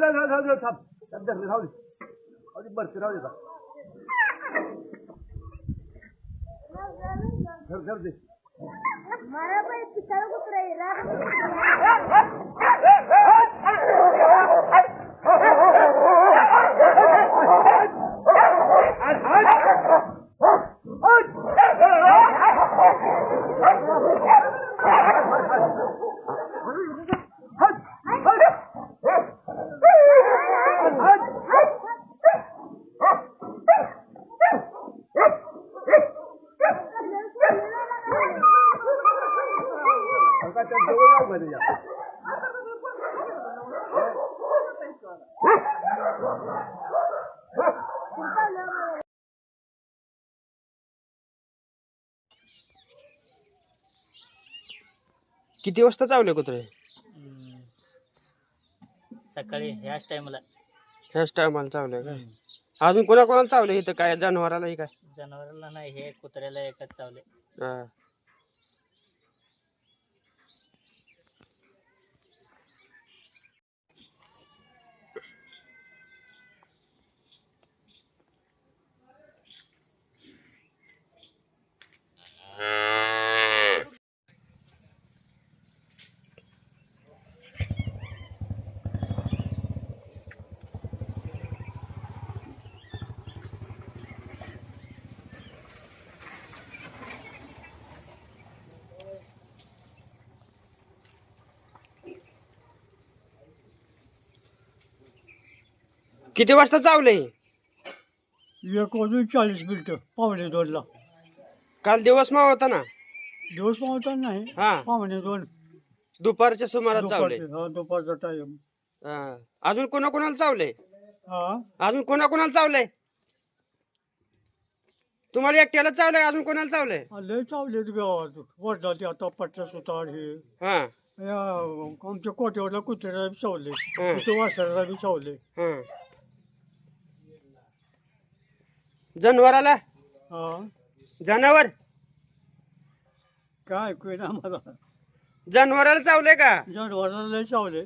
जाऊ दे जाऊ दे, जाऊ दे थांब. थांब, धरले, जाऊ दे. जाऊ दे बरं राहू दे धर धर दे. का त्या जवळ जाऊ का त्याच्या किती वाजता चावले कुत्रे? हम्म. सकाळी ह्याच टायमाला. ह्याच टायमाला चावले का? अजून कोणा कोणाला चावले इथं काय? जनावराला काय? जनावराला नाही हे कुत्र्याला एकच चावले. हा. किती वाजता चावले एक वाजून चाळीस मिनिटं पावणे दोनला. काल दिवस मा होता ना? दिवस पावता नाही हा. पावणे दोन. दुपारच्या सुमारात चावले. दुपारचे- हा, दुपारचा टाइम हा. अजून कोणा कोणाला चावले हा? अजून कोणा कोणाला चावले तुम्हाला एकट्याला चावलंय अजून कोणाला चावलंय? लय चावलेत गावात वडिलाचे आता पट्ट्या सुतार हे. हा. या आमच्या कोट्यावरला कुत्र्याला बी चावले. हं. तिथे वासराला बी चावले. हा. जनावराला? हा. जनावर? काय ऐकू ना मला. जनावराला चावले का? जनावराला लय चावले.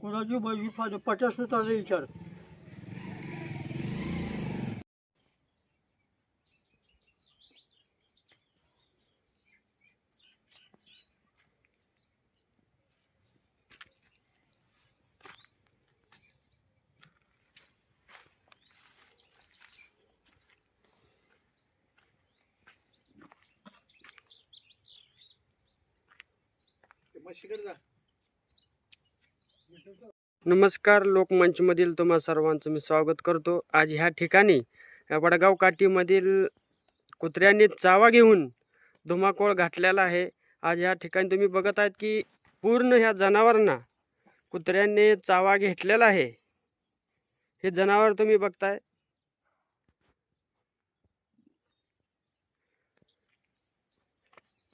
कोणाची फाद पट्ट्या सुतारला विचार. नमस्कार लोकमंचमधील तुम्हा सर्वांचं मी स्वागत करतो. आज ह्या ठिकाणी या वडगाव काठीमधील कुत्र्यांनी चावा घेऊन धुमाकोळ घातलेला आहे. आज ह्या ठिकाणी तुम्ही बघत आहेत की पूर्ण ह्या जनावरांना कुत्र्यांनी चावा घेतलेला आहे. हे जनावर तुम्ही बघताय.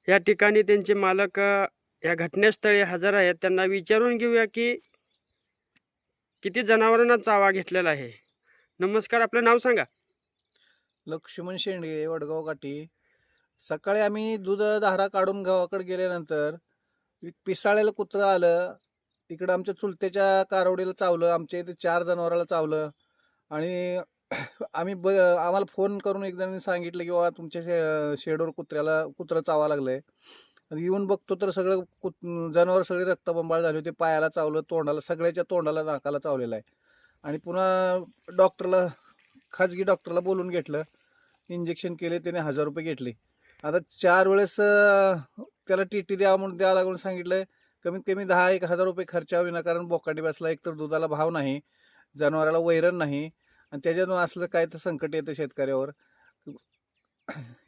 या ठिकाणी त्यांचे मालक या घटनास्थळी हजर आहेत. त्यांना विचारून घेऊया की किती जनावरांना चावा घेतलेला आहे. नमस्कार आपलं नाव सांगा. लक्ष्मण शेंडगे वडगाव काठी. सकाळी आम्ही दूध धारा काढून गावाकडे गेल्यानंतर एक कुत्रं आलं. इकडं आमच्या चुलत्याच्या कारवडीला चावलं. आमच्या इथे चार जनावराला चावलं. आणि आम्ही ब आम्हाला फोन करून एकदा सांगितलं की बाबा तुमच्या शे शेडवर कुत्र्याला कुत्रं चावा लागलं आहे येऊन बघतो तर सगळं कुत जनावर सगळे रक्तबंबाळ झाले होते. पायाला चावलं तोंडाला सगळ्याच्या तोंडाला नाकाला चावलेलं आहे. आणि पुन्हा डॉक्टरला खाजगी डॉक्टरला बोलून घेतलं. इंजेक्शन केले त्याने हजार रुपये घेतले. आता चार वेळेस त्याला टी टी द्यावा म्हणून द्यावं लागून सांगितलंय. कमीत कमी दहा एक हजार रुपये खर्चा ना कारण बोकाडी बसला एक तर दुधाला भाव नाही जनावराला वैरण नाही. आणि त्याच्यातून असलं काय तर संकट येतं शेतकऱ्यावर.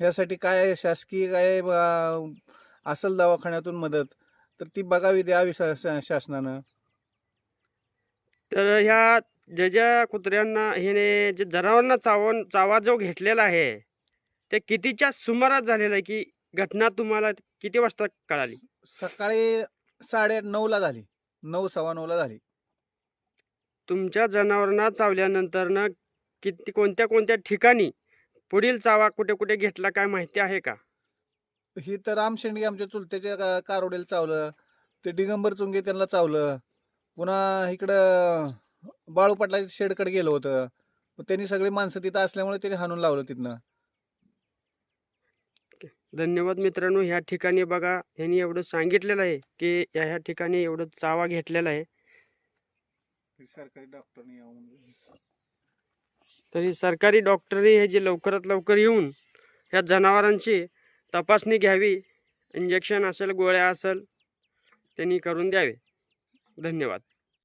यासाठी काय शासकीय काय असेल दवाखान्यातून मदत. तर ती बघावी द्यावी शासनानं. तर ह्या ज्या ज्या कुत्र्यांना ह्याने जे जनावरांना चावून चावा जो घेतलेला आहे ते कितीच्या सुमारास झालेला आहे की घटना तुम्हाला किती वाजता कळाली? सकाळी साडेआठ नऊला झाली. नऊ सव्वा नऊला झाली. तुमच्या जनावरांना चावल्यानंतर ना किती कोणत्या कोणत्या ठिकाणी पुढील चावा कुठे कुठे घेतला काय माहिती आहे का? ही तर राम शेंडगे आमच्या चुलत्याच्या का- कारोडेला चावलं. ते दिगंबर चुंगे त्यांना चावलं. पुन्हा इकडं बाळू पाटलाच्या शेडकडे गेलं होतं. मग त्यांनी सगळी माणसं तिथं असल्यामुळे त्यांनी हाणून लावलं तिथनं. धन्यवाद मित्रांनो. ह्या ठिकाणी बघा ह्यांनी एवढं सांगितलेलं आहे की या ह्या ठिकाणी एवढं चावा घेतलेला आहे. सरकारी डॉक्टरने येऊन तरी सरकारी डॉक्टरनी हे जे लवकरात लवकर येऊन ह्या जनावरांची तपासणी घ्यावी. इंजेक्शन असेल गोळ्या असेल त्यांनी करून द्यावे. धन्यवाद.